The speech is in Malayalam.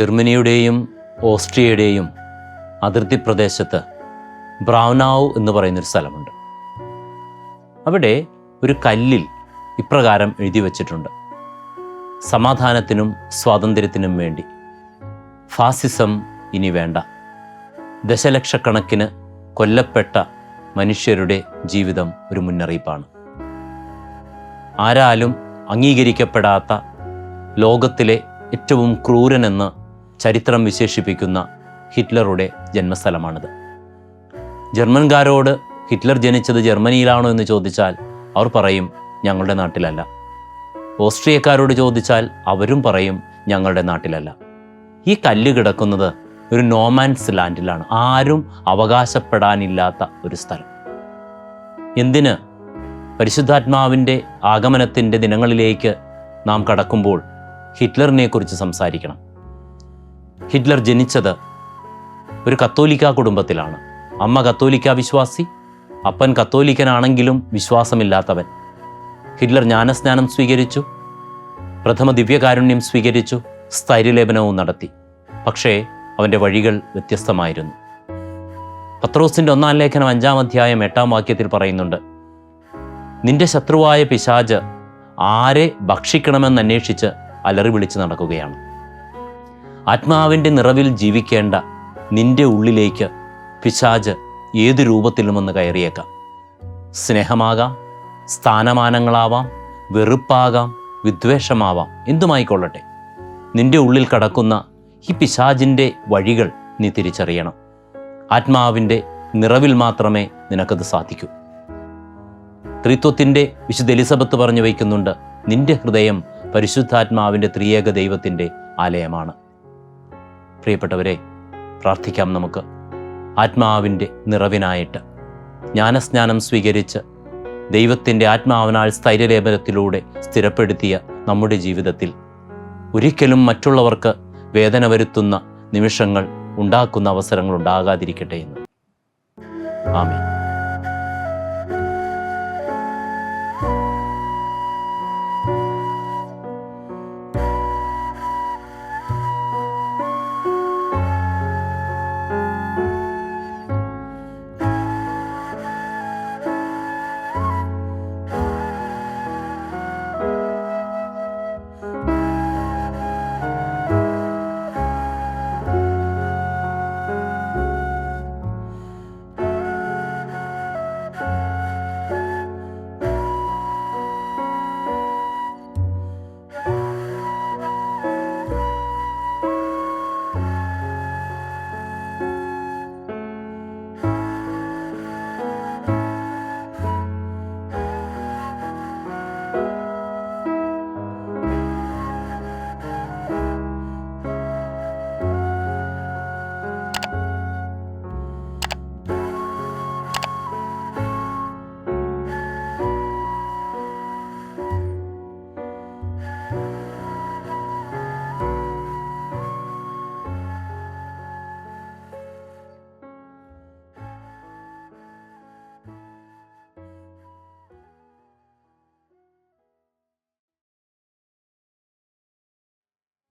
ജർമ്മനിയുടെയും ഓസ്ട്രിയയുടെയും അതിർത്തി പ്രദേശത്ത് ബ്രൗനാവ് എന്ന് പറയുന്നൊരു സ്ഥലമുണ്ട്. അവിടെ ഒരു കല്ലിൽ ഇപ്രകാരം എഴുതി വച്ചിട്ടുണ്ട്. സമാധാനത്തിനും സ്വാതന്ത്ര്യത്തിനും വേണ്ടി. ഫാസിസം ഇനി വേണ്ട. ദശലക്ഷക്കണക്കിന് കൊല്ലപ്പെട്ട മനുഷ്യരുടെ ജീവിതം ഒരു മുന്നറിയിപ്പാണ്. ആരാലും അംഗീകരിക്കപ്പെടാത്ത ലോകത്തിലെ ഏറ്റവും ക്രൂരനെന്ന് ചരിത്രം വിശേഷിപ്പിക്കുന്ന ഹിറ്റ്ലറുടെ ജന്മസ്ഥലമാണിത്. ജർമ്മൻകാരോട് ഹിറ്റ്ലർ ജനിച്ചത് ജർമ്മനിയിലാണോ എന്ന് ചോദിച്ചാൽ അവർ പറയും ഞങ്ങളുടെ നാട്ടിലല്ല. ഓസ്ട്രിയക്കാരോട് ചോദിച്ചാൽ അവരും പറയും ഞങ്ങളുടെ നാട്ടിലല്ല. ഈ കല്ല് കിടക്കുന്നത് ഒരു നോമാൻസ് ലാൻഡിലാണ്. ആരും അവകാശപ്പെടാനില്ലാത്ത ഒരു സ്ഥലം. എന്തിന് പരിശുദ്ധാത്മാവിന്റെ ആഗമനത്തിന്റെ ദിനങ്ങളിലേക്ക് നാം കടക്കുമ്പോൾ ഹിറ്റ്ലറിനെക്കുറിച്ച് സംസാരിക്കണം. ഹിറ്റ്ലർ ജനിച്ചത് ഒരു കത്തോലിക്ക കുടുംബത്തിലാണ്. അമ്മ കത്തോലിക്ക വിശ്വാസി അപ്പൻ കത്തോലിക്കനാണെങ്കിലും വിശ്വാസമില്ലാത്തവൻ. ഹിറ്റ്ലർ ജ്ഞാനസ്നാനം സ്വീകരിച്ചു പ്രഥമ ദിവ്യകാരുണ്യം സ്വീകരിച്ചു സ്ഥൈര്യലേപനവും നടത്തി. പക്ഷേ അവന്റെ വഴികൾ വ്യത്യസ്തമായിരുന്നു. പത്രോസിന്റെ ഒന്നാം ലേഖനം അഞ്ചാം അധ്യായം എട്ടാം വാക്യത്തിൽ പറയുന്നുണ്ട് നിന്റെ ശത്രുവായ പിശാജ് ആരെ ഭക്ഷിക്കണമെന്ന് അന്വേഷിച്ച് അലറി വിളിച്ച് നടക്കുകയാണ്. ആത്മാവിന്റെ നിറവിൽ ജീവിക്കേണ്ട നിന്റെ ഉള്ളിലേക്ക് പിശാജ് ഏത് രൂപത്തിലുമെന്ന് കയറിയേക്കാം. സ്നേഹമാകാം സ്ഥാനമാനങ്ങളാവാം വെറുപ്പാകാം വിദ്വേഷമാവാം എന്തുമായിക്കൊള്ളട്ടെ. നിന്റെ ഉള്ളിൽ കടക്കുന്ന ഈ പിശാജിന്റെ വഴികൾ നീ തിരിച്ചറിയണം. ആത്മാവിന്റെ നിറവിൽ മാത്രമേ നിനക്കത് സാധിക്കൂ. ത്രിത്വത്തിന്റെ വിശുദ്ധ എലിസബത്ത് പറഞ്ഞു വയ്ക്കുന്നുണ്ട് നിന്റെ ഹൃദയം പരിശുദ്ധാത്മാവിന്റെ ത്രിയേക ദൈവത്തിന്റെ ആലയമാണ്. പ്രിയപ്പെട്ടവരെ പ്രാർത്ഥിക്കാം നമുക്ക്. ആത്മാവിന്റെ നിറവിനായിട്ട് ജ്ഞാനസ്നാനം സ്വീകരിച്ച് ദൈവത്തിന്റെ ആത്മാവിനാൽ സ്ഥൈര്യലേപനത്തിലൂടെ സ്ഥിരപ്പെടുത്തിയ നമ്മുടെ ജീവിതത്തിൽ ഒരിക്കലും മറ്റുള്ളവർക്ക് വേദന വരുത്തുന്ന നിമിഷങ്ങൾ ഉണ്ടാക്കുന്ന അവസരങ്ങൾ ഉണ്ടാകാതിരിക്കട്ടെ എന്ന്. ആമേ